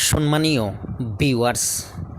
সম্মানীয় ভিউয়ার্স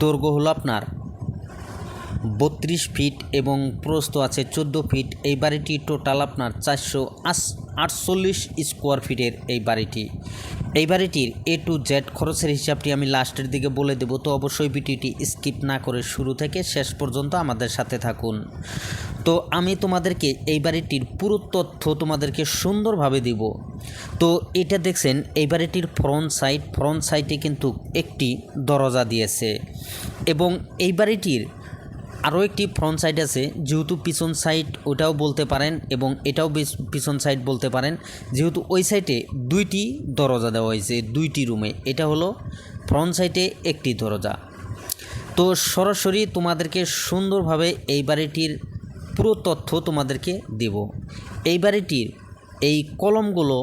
দৈর্ঘ্য হলো আপনার বত্রিশ ফিট এবং প্রস্থ আছে চোদ্দ ফিট এই বাড়িটি টোটাল আপনার চারশো আটচল্লিশ স্কোয়ার ফিটের এই বাড়িটি। এই বাড়িটির এ টু জেড খরচের হিসাবটি আমি লাস্টের দিকে বলে দেবো, তো অবশ্যই ভিডিওটি স্কিপ না করে শুরু থেকে শেষ পর্যন্ত আমাদের সাথে থাকুন। তো আমি তোমাদেরকে এই বাড়িটির পুরো তথ্য তোমাদেরকে সুন্দরভাবে দিব। তো এটা দেখছেন, এই বাড়িটির ফ্রন্ট সাইড ফ্রন্ট সাইডে কিন্তু একটি দরজা দিয়েছে এবং এই বাড়িটির আরও একটি ফ্রন্ট সাইড আছে, যেহেতু পিছন সাইড ওটাও বলতে পারেন এবং এটাও পিছন সাইড বলতে পারেন, যেহেতু ওই সাইডে দুইটি দরজা দেওয়া হয়েছে, দুইটি রুমে এটা হলো ফ্রন্ট সাইডে একটি দরজা। তো সরাসরি তোমাদেরকে সুন্দরভাবে এই বাড়িটির পুরো তথ্য তোমাদেরকে দেব। এই বাড়িটির এই কলমগুলো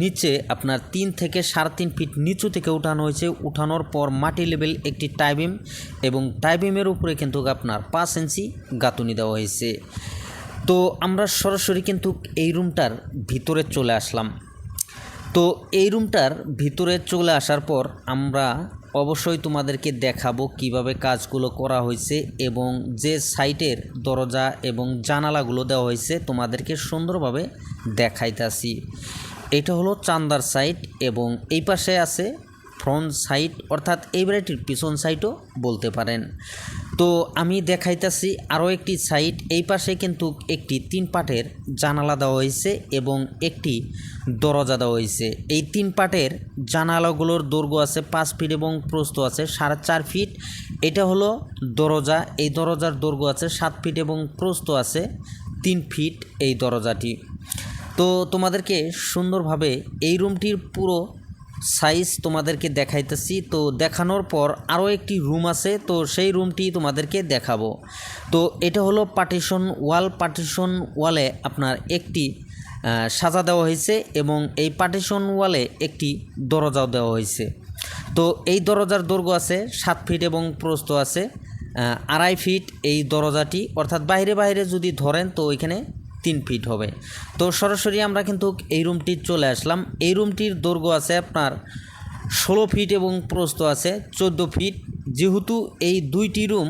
নিচে আপনার তিন থেকে সাড়ে তিন ফিট নিচু থেকে উঠানো হয়েছে। উঠানোর পর মাটি লেভেল একটি টাইবিম এবং টাইবিমের উপরে কিন্তু আপনার পাঁচ ইঞ্চি গাঁথুনি দেওয়া হয়েছে। তো আমরা সরাসরি কিন্তু এই রুমটার ভিতরে চলে আসলাম। তো এই রুমটার ভিতরে চলে আসার পর আমরা অবশ্যই তোমাদেরকে দেখাবো কীভাবে কাজগুলো করা হয়েছে এবং যে সাইটের দরজা এবং জানালাগুলো দেওয়া হয়েছে তোমাদেরকে সুন্দরভাবে দেখাইতাছি। এটা হলো চান্দার সাইট এবং এই পাশে আছে ফ্রন্ট সাইড অর্থাৎ এই বাড়িটির পিছন সাইডও বলতে পারেন। তো আমি দেখাইতেছি আরও একটি সাইড এই পাশে কিন্তু একটি তিন পাটের জানালা দেওয়া হয়েছে এবং একটি দরজা দেওয়া হয়েছে এই তিন পাটের জানালাগুলোর দৈর্ঘ্য আছে পাঁচ ফিট এবং প্রস্থ আছে সাড়ে চার ফিট। এটা হলো দরজা। এই দরজার দৈর্ঘ্য আছে সাত ফিট এবং প্রস্থ আছে তিন ফিট এই দরজাটি। তো তোমাদেরকে সুন্দরভাবে এই রুমটির পুরো সাইজ তোমাদেরকে দেখাইতেছি। তো দেখানোর পর আরও একটি রুম আছে, তো সেই রুমটি তোমাদেরকে দেখাবো। তো এটা হলো পার্টিশন ওয়াল পার্টিশন ওয়ালে আপনার একটি সাজা দেওয়া হয়েছে এবং এই পার্টিশন ওয়ালে একটি দরজাও দেওয়া হয়েছে। তো এই দরজার দৈর্ঘ্য আছে সাত ফিট এবং প্রস্থ আছে আড়াই ফিট এই দরজাটি। অর্থাৎ বাইরে বাইরে যদি ধরেন, তো ওইখানে তিন ফিট হবে। তো সরাসরি আমরা কিন্তু এই রুমটি চলে আসলাম। এই রুমটির দৈর্ঘ্য আছে আপনার ষোলো ফিট এবং প্রস্থ আছে চোদ্দ ফিট যেহেতু এই দুইটি রুম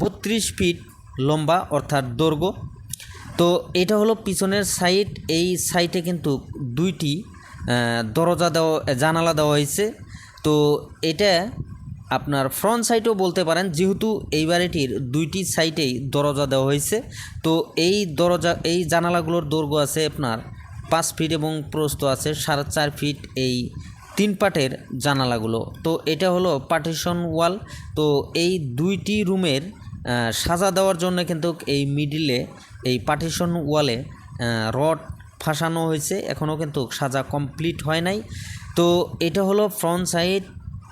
বত্রিশ ফিট লম্বা অর্থাৎ দৈর্ঘ্য। তো এটা হলো পিছনের সাইড এই সাইডে কিন্তু দুইটি দরজা দেওয়া, জানালা দেওয়া হয়েছে। তো এটা আপনার ফ্রন্ট সাইডও বলতে পারেন, যেহেতু এই বাড়িটির দুইটি সাইডেই দরজা দেওয়া হয়েছে, তো এই দরজা, এই জানালাগুলোর দৈর্ঘ্য আছে আপনার পাঁচ ফিট এবং প্রস্থ আছে সাড়ে চার ফিট এই তিন পাটের জানালাগুলো। তো এটা হলো পার্টিশন ওয়াল তো এই দুইটি রুমের সাজা দেওয়ার জন্য কিন্তু এই মিডিলে এই পার্টিশন ওয়ালে রড ফাঁসানো হয়েছে। এখনও কিন্তু সাজা কমপ্লিট হয় নাই। তো এটা হলো ফ্রন্ট সাইড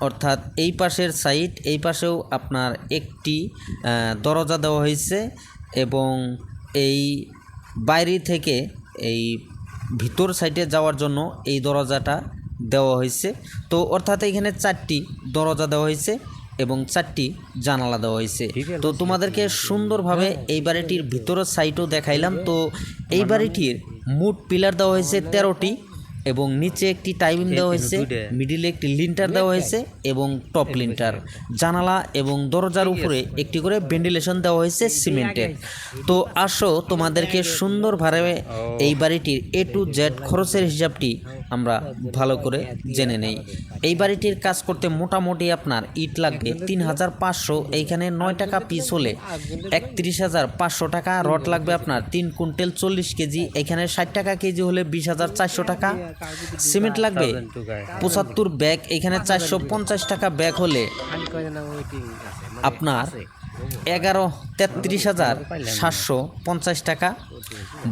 অর্থাৎ এই পাশের সাইড এই পাশেও আপনার একটি দরজা দেওয়া হয়েছে এবং এই বাইরে থেকে এই ভিতর সাইডে যাওয়ার জন্য এই দরজাটা দেওয়া হয়েছে। তো অর্থাৎ এখানে চারটি দরজা দেওয়া হয়েছে এবং চারটি জানালা দেওয়া হয়েছে। তো তোমাদেরকে সুন্দরভাবে এই বাড়িটির ভিতরের সাইটও দেখাইলাম। তো এই বাড়িটির মুট পিলার দেওয়া হয়েছে তেরোটি। এবং নিচে একটি টাইমিং দেওয়া হয়েছে মিডিলে একটি লিন্টার দেওয়া হয়েছে এবং টপ লিন্টার জানালা এবং দরজার উপরে একটি করে ভেন্টিলেশন দেওয়া হয়েছে সিমেন্টের তো আসো তোমাদেরকে সুন্দরভাবে এই বাড়িটির এ টু জেড খরচের হিসাবটি আমরা ভালো করে জেনে নেই। এই বাড়িটির কাজ করতে মোটামুটি আপনার ইট লাগবে তিন হাজার পাঁচশো, এইখানে নয় টাকা পিস হলে একত্রিশ হাজার পাঁচশো টাকা, রড লাগবে আপনার তিন কুইন্টাল চল্লিশ কেজি এখানে ষাট টাকা কেজি হলে বিশ হাজার চারশো টাকা। সিমেন্ট লাগবে পঁচাত্তর ব্যাগ এখানে চারশো পঞ্চাশ টাকা ব্যাগ হলে আপনার এগারো তেত্রিশ হাজার সাতশো পঞ্চাশ টাকা।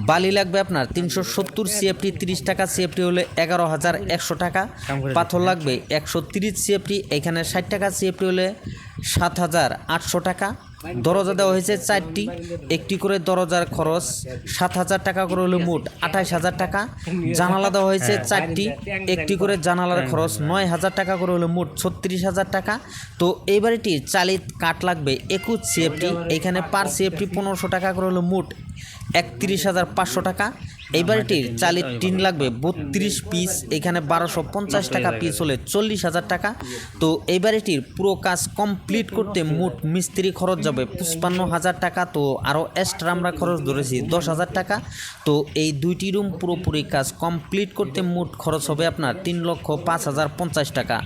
বালি লাগবে আপনার তিনশো সত্তর সিএফটি তিরিশ টাকা সিএফটি হলে এগারো হাজার একশো টাকা। পাথর লাগবে একশো তিরিশ সিএফটি এখানে ষাট টাকা সিএফটি হলে সাত হাজার আটশো টাকা। দরজা দেওয়া হয়েছে চারটি। একটি করে দরজার খরচ সাত হাজার টাকা করে হলো মোট আঠাশ হাজার টাকা। জানালা দেওয়া হয়েছে চারটি। একটি করে জানালার খরচ নয় হাজার টাকা করে হলো মোট ছত্রিশ হাজার টাকা। তো এই বাড়িটির চালিত কাঠ লাগবে, একুশ সিএফটি এখানে পার সিএফটি পনেরোশো টাকা করে হলো মোট একত্রিশ হাজার পাঁচশো টাকা। এই বাড়িটির চালিত টিন লাগবে বত্রিশ পিস এখানে বারোশো পঞ্চাশ টাকা পিস হলে চল্লিশ হাজার টাকা। তো এই বাড়িটির পুরো কাজ কমপ্লিট করতে মোট মিস্ত্রি খরচ যাবে পঁচপান্ন হাজার টাকা তো আরও এক্সট্রা আমরা খরচ ধরেছি দশ হাজার টাকা। তো এই দুইটি রুম পুরোপুরি কাজ কমপ্লিট করতে মোট খরচ হবে আপনার তিন লক্ষ পাঁচ হাজার পঞ্চাশ টাকা।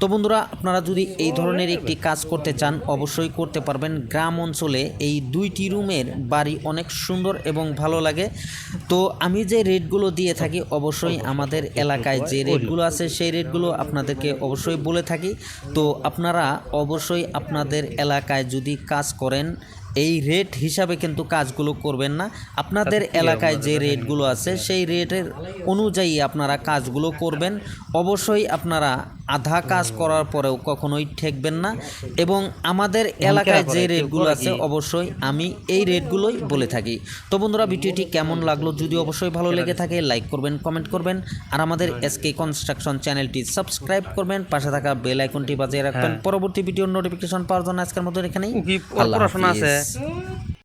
তো বন্ধুরা আপনারা যদি এই ধরনের একটি কাজ করতে চান অবশ্যই করতে পারবেন। গ্রাম অঞ্চলে এই দুইটি রুমের বাড়ি অনেক সুন্দর এবং ভালো লাগে। তো আমি যে রেটগুলো দিয়ে থাকি, অবশ্যই আমাদের এলাকায় যে রেটগুলো আছে, সেই রেটগুলো আপনাদেরকে অবশ্যই বলে থাকি। তো আপনারা অবশ্যই আপনাদের এলাকায় যদি কাজ করেন এই রেট হিসাবে কিন্তু কাজগুলো করবেন না। আপনাদের এলাকায় যে রেটগুলো আছে সেই রেটের অনুযায়ী আপনারা কাজগুলো করবেন। অবশ্যই আপনারা আধা কাজ করার পরেও কখনোই ঠেকবেন না। এবং আমাদের এলাকায় যে রেটগুলো আছে অবশ্যই আমি এই রেটগুলোই বলে থাকি। তো বন্ধুরা ভিডিওটি কেমন লাগল? যদি অবশ্যই ভালো লেগে থাকে লাইক করবেন কমেন্ট করবেন। আর আমাদের এসকে কনস্ট্রাকশন চ্যানেলটি সাবস্ক্রাইব করবেন। পাশে থাকা বেল আইকনটি বাজিয়ে রাখবেন। পরবর্তী ভিডিওর নোটিফিকেশন পাওয়ার জন্য আজকের মতো এখানেই। পড়াশোনা আছে। Yes.